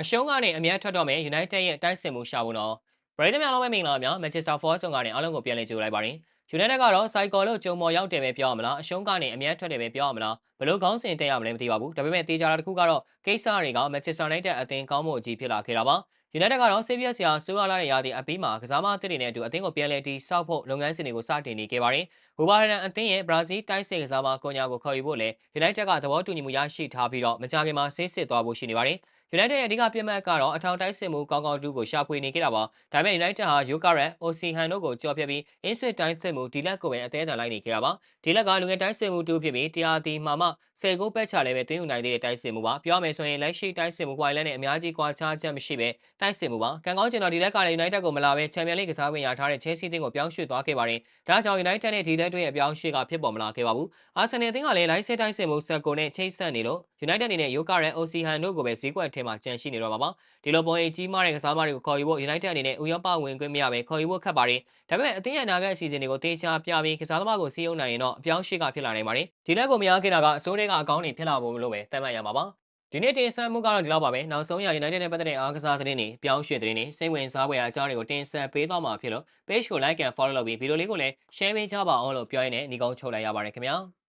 အရှုံးကနေအမြတ်ထွက်တော့မယ် United ရဲ့တိုက်စစ်မှုရှာဖို့တော့ပရိသတ်များလုံးပဲမင်္ဂလာပါများ Manchester Force ဆောင်ကနေအားလုံးကိုပြန်လည်ကြိုလိုက်ပါရင် United ကတော့ cycle လို့ကြုံပေါ်ရောက်တယ်ပဲပြောရမလားအရှုံးကနေအမြတ်ထွက်တယ်ပဲပြောရမလားဘလို့ခေါင်းစဉ်တက်ရမလဲမသိပါဘူးဒါပေမဲ့တေချာတာတစ်ခုကတော့ကိစ္စတွေက Manchester United အသင်းကောင်းမှုအကြီးဖြစ်လာခဲ့တာပါ United ကတော့ဆေးပြက်ဆရာဆိုးရလာတဲ့ရာသီအပြီးမှာကစားမအသစ်တွေနဲ့အတူအသင်းကိုပြန်လည်တည်ဆောက်ဖို့လုပ်ငန်းစဉ်တွေကိုစတင်နေခဲ့ပါတယ်။ဘူဘာရန်အသင်းရဲ့ဘရာဇီးတိုက်စစ်ကစားမကွန်ညာကိုခေါ်ယူဖို့လည်း United ကသဘောတူညီမှုရရှိထားပြီးတော့မကြာခင်မှာဆေးစစ်သွားဖို့ရှိနေပါတယ်။ United ရဲ့အဓိကပြစ်မှတ်ကတော့အထောင်တိုက်စစ်မှုကောင်းကောင်းတူးကိုရှာဖွေနေခဲ့တာပါ။ဒါပေမဲ့ United ဟာ Yokaret, Osimhen တို့ကိုကြော်ဖြတ်ပြီး Instant တိုက်စစ်မှုဒီလက်ကိုပဲအသေးအံလိုက်နေခဲ့တာပါ။ဒီလက်ကလူငယ်တိုက်စစ်မှုတူဖြစ်ပြီးတရားဒီမှာမှ ဆယ်ကိုပက်ချလည်းပဲတွင်းယူနိုင်သေးတဲ့တိုက်စစ်မှုပါပြောရမယ်ဆိုရင်လက်ရှိတိုက်စစ်မှုကွာလန်နဲ့အများကြီးကွာခြားချက်မရှိပဲတိုက်စစ်မှုပါကံကောင်းကျင်တော့ဒီလက်ကလည်း United ကိုမလာပဲချန်ပီယံလိကစားခွင့်ရထားတဲ့ Chelsea တင်းကိုပြောင်းရွှေ့သွားခဲ့ပါတယ်ဒါကြောင့် United နဲ့ဒီလက်တွေရဲ့အပြောင်းရွှေ့ကဖြစ်ပေါ်မလာခဲ့ပါဘူး Arsenal အသင်းကလည်းလိုက်စစ်တိုက်စစ်မှုဆက်ကိုနဲ့ချိတ်ဆက်နေလို့ United အနေနဲ့ Yokaret, Osimhen တို့ကိုပဲဈေးကွက်ထဲမှာကြန့်ရှိနေတော့မှာပါဒီလိုပုံရိပ်ကြီးမားတဲ့ကစားမတွေကိုခေါ်ယူဖို့ United အနေနဲ့ဥရောပဝင်ခွင့်မရပဲခေါ်ယူဖို့ခက်ပါတယ်ဒါပေမဲ့အသင်းရဲ့အနာဂတ်အစီအစဉ်တွေကိုတေချာပြပြီးကစားသမားကိုစီးရုံနိုင်ရင်တော့အပြောင်းရွှေ့ကဖြစ်လာနိုင်ပါတယ် ဒီလက်ကိုမရခဲ့တာကအစိုးရကအကောင်းနေဖြစ်လာဖို့လို့ပဲသတ်မှတ်ရမှာပါဒီနေ့တင်ဆက်မှုကတော့ဒီလောက်ပါပဲနောက်ဆုံးရ United နဲ့ပတ်သက်တဲ့အားကစားသတင်းတွေပြောင်းရွှေ့သတင်းတွေစိတ်ဝင်စားဖွယ်အကြောင်းတွေကိုတင်ဆက်ပေးသွားမှာဖြစ်လို့ page ကို like and follow လုပ်ပြီးဗီဒီယိုလေးကိုလည်း share ပေးကြပါအောင်လို့ပြောရင်းနဲ့ညီကုန်းချုပ်လိုက်ရပါတယ်ခင်ဗျာ